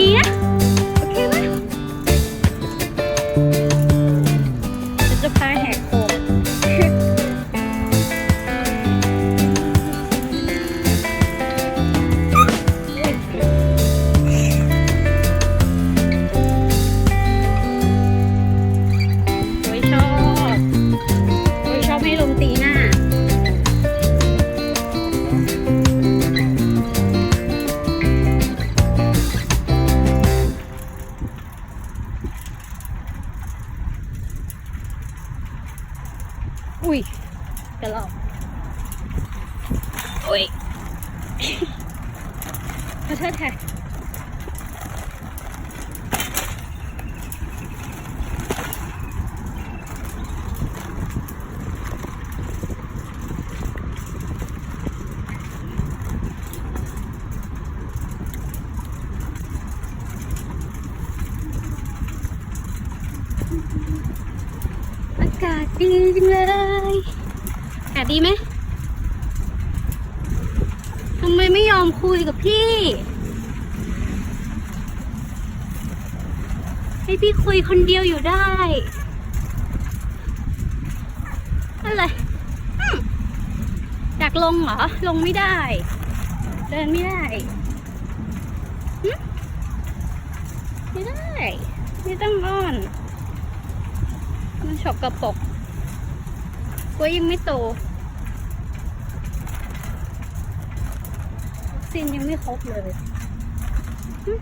ดีๆนะ โอเคไหม อุ้ยกระหลอกอุ้ยขอโทษค่ะอากาศดีจังเลยอาศดีไหมทำไมไม่ยอมคุยกับพี่ ให้พี่คุยคนเดียวอยู่ได้ อะไรอยากลงเหรอ ลงไม่ได้ เดินไม่ได้ไม่ได้ ไม่ต้องอ้อน มันฉกกระปกกล้วยยังไม่โต วัคซีนยังไม่ครบเลยหึ